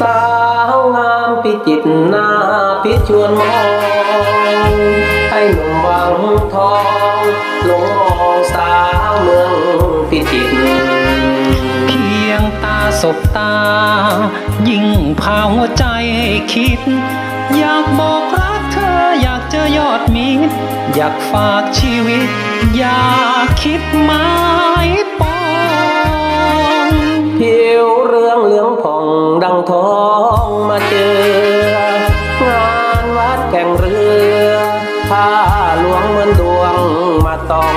สาวงามพิจิตนาพิชวนมอง ให้หนุ่มวังทองลงมองสาวเมืองพิจิตเพียงตาสบตา ยิ่งพาหัวใจคิด อยากบอกรักเธออยากเจอยอดมีตอยากฝากชีวิต อยากคิดไมายปองผิวเรืองเหลือง ดังทองมาเจองานวัดแข่งเรือผ้าหลวงเหมือนดวงมาตอง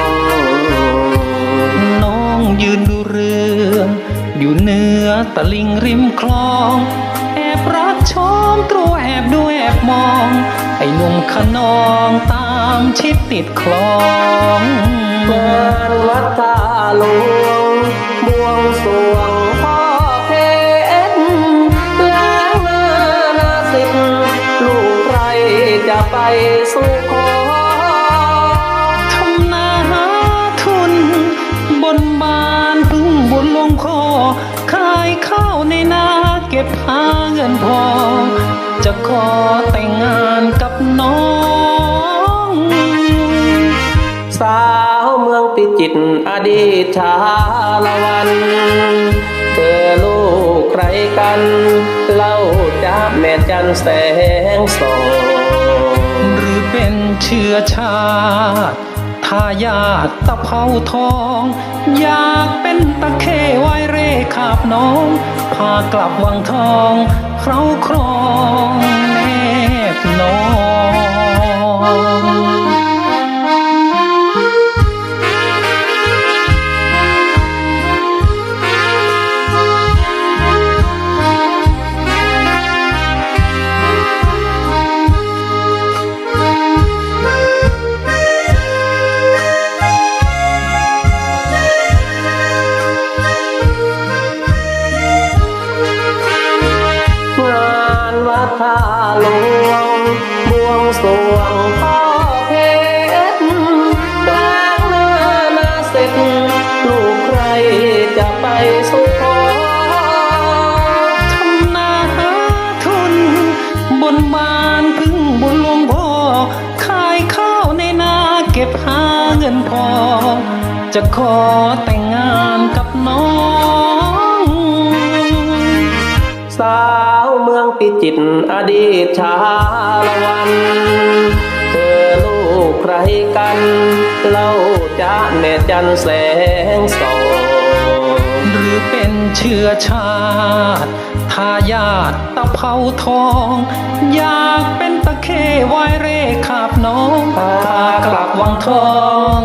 น้องยืนดูเรืออยู่เหนือตะลิงริมคลอง แอบรักชมตรัวแอบดูแอบมอง ไอ้หนุ่มขนองตามชิดติดคลองงานวัดท่าหลวงบวงสรวง ก็บหาเงินพอ จะขอแต่งงานกับน้อง สาวเมืองพิจิตรอดีตชาละวัน เธอลูกใครกัน เล่าจ้าแม่จันแสงส่อง หรือเป็นเชื้อชาติ ทายาทตะเภาทอง อยากเป็นตะเข้ไวเร่ขาบน้อง พากลับวังทองเคราครองแนบนอง หลวงบวงสวงพ่อเพชรกลางหน้านาเสร็จลูกใครจะไปสู่ขอทำนาหาทุนบนบานพึ่งบุญหลวงพ่อขายข้าวในนาเก็บหาเงินพอ จะขอแต่งงานกับน้องสาวเมือง พิจิตอดีตชาละวัน เธอลูกใครกันเล่าจ้าแม่จันแสงสองหรือเป็นเชื้อชาติทายาทตะเภาทอง อยากเป็นตะเข้ไวเร่ขาบน้องพากลับวังทอง